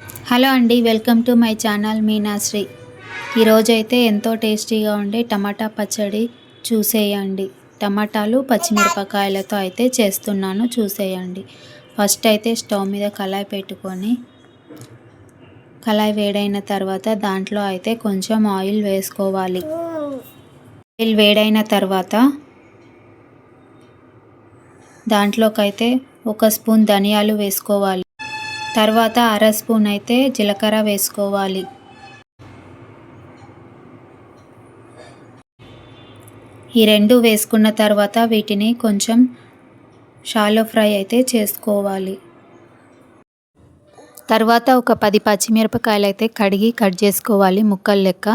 Hello అండి welcome to my channel Meenasri ఈరోజైతే ఎంతో టేస్టీగా ఉండే టమాటా పచ్చడి చూసేయండి. టమాటాలు పచ్చిమిరపకాయలతో అయితే చేస్తున్నాను చూసేయండి. ఫస్ట్ అయితే స్టవ్ మీద కళాయి పెట్టుకొని కళాయి వేడైన తర్వాత దాంట్లో అయితే కొంచెం ఆయిల్ వేసుకోవాలి. ఆయిల్ వేడైన తర్వాత దాంట్లోకైతే ఒక స్పూన్ ధనియాలు వేసుకోవాలి. తర్వాత అర స్పూన్ అయితే జీలకర్ర వేసుకోవాలి. ఈ రెండు వేసుకున్న తర్వాత వీటిని కొంచెం షాలో ఫ్రై అయితే చేసుకోవాలి. తర్వాత ఒక పది పచ్చిమిరపకాయలు అయితే కడిగి కట్ చేసుకోవాలి ముక్కలు లెక్క.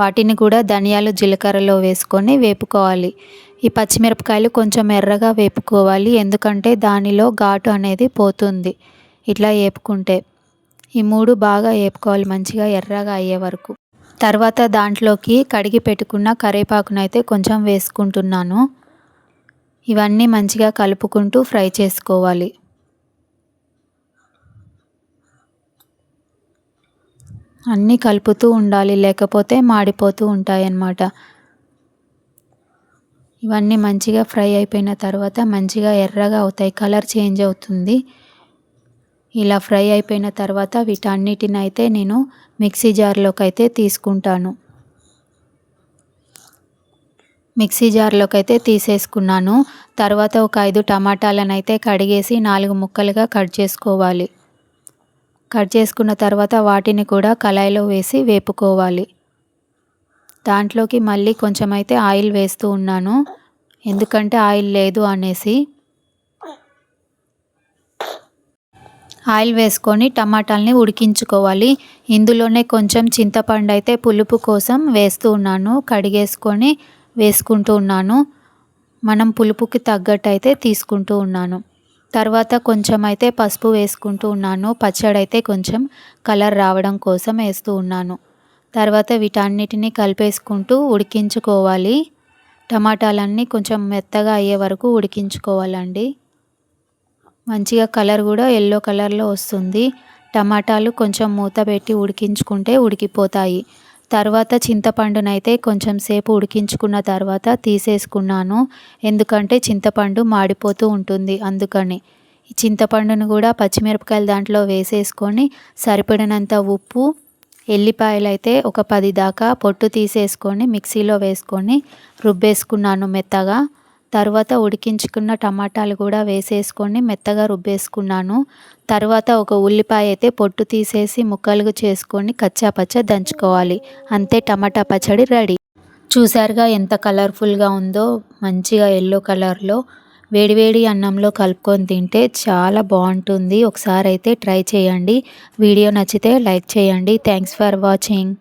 వాటిని కూడా ధనియాలు జీలకర్రలో వేసుకొని వేపుకోవాలి. ఈ పచ్చిమిరపకాయలు కొంచెం ఎర్రగా వేపుకోవాలి ఎందుకంటే దానిలో ఘాటు అనేది పోతుంది. ఇట్లా వేపుకుంటే ఈ మూడు బాగా వేపుకోవాలి మంచిగా ఎర్రగా అయ్యే వరకు. తర్వాత దాంట్లోకి కడిగి పెట్టుకున్న కరివేపాకునైతే కొంచెం వేసుకుంటున్నాను. ఇవన్నీ మంచిగా కలుపుకుంటూ ఫ్రై చేసుకోవాలి. అన్నీ కలుపుతూ ఉండాలి లేకపోతే మాడిపోతూ ఉంటాయి అన్నమాట ఇవన్నీ మంచిగా ఫ్రై అయిపోయిన తర్వాత మంచిగా ఎర్రగా అవుతాయి కలర్ చేంజ్ అవుతుంది. ఇలా ఫ్రై అయిపోయిన తర్వాత వీటన్నిటిని అయితే నేను మిక్సీ జార్లోకి అయితే తీసుకుంటాను. మిక్సీ జార్లోకి అయితే తీసేసుకున్నాను. తర్వాత ఒక ఐదు టమాటాలను అయితే కడిగేసి నాలుగు ముక్కలుగా కట్ చేసుకోవాలి. కట్ చేసుకున్న తర్వాత వాటిని కూడా కళాయిలో వేసి వేపుకోవాలి. దాంట్లోకి మళ్ళీ కొంచెం అయితే ఆయిల్ వేస్తూ ఉన్నాను. ఎందుకంటే ఆయిల్ లేదు అనేసి ఆయిల్ వేసుకొని టమాటాలని ఉడికించుకోవాలి. ఇందులోనే కొంచెం చింతపండు అయితే పులుపు కోసం వేస్తూ ఉన్నాను. కడిగేసుకొని వేసుకుంటూ ఉన్నాను. మనం పులుపుకి తగ్గట్టు అయితే తీసుకుంటూ ఉన్నాను. తర్వాత కొంచెం అయితే పసుపు వేసుకుంటూ ఉన్నాను. పచ్చడి అయితే కొంచెం కలర్ రావడం కోసం వేస్తూ ఉన్నాను. తర్వాత వీటన్నిటిని కలిపేసుకుంటూ ఉడికించుకోవాలి. టమాటాలన్నీ కొంచెం మెత్తగా అయ్యే వరకు ఉడికించుకోవాలండి. మంచిగా కలర్ కూడా ఎల్లో కలర్లో వస్తుంది. టమాటాలు కొంచెం మూత పెట్టి ఉడికించుకుంటే ఉడికిపోతాయి. తర్వాత చింతపండునైతే కొంచెం సేపు ఉడికించుకున్న తర్వాత తీసేసుకున్నాను. ఎందుకంటే చింతపండు మాడిపోతూ ఉంటుంది అందుకని. చింతపండును కూడా పచ్చిమిరపకాయలు దాంట్లో వేసేసుకొని సరిపడినంత ఉప్పు ఎల్లిపాయలు అయితే ఒక పది దాకా పొట్టు తీసేసుకొని మిక్సీలో వేసుకొని రుబ్బేసుకున్నాను మెత్తగా. తర్వాత ఉడికించుకున్న టమాటాలు కూడా వేసేసుకొని మెత్తగా రుబ్బేసుకున్నాను. తర్వాత ఒక ఉల్లిపాయ అయితే పొట్టు తీసేసి ముక్కలుగా చేసుకొని కచ్చాపచ్చ దంచుకోవాలి. అంతే టమాటా పచ్చడి రెడీ. చూసారుగా ఎంత కలర్ఫుల్గా ఉందో మంచిగా ఎల్లో కలర్లో. వేడివేడి అన్నంలో కలుపుకొని తింటే చాలా బాగుంటుంది. ఒకసారి అయితే ట్రై చేయండి. వీడియో నచ్చితే లైక్ చేయండి. Thanks for watching.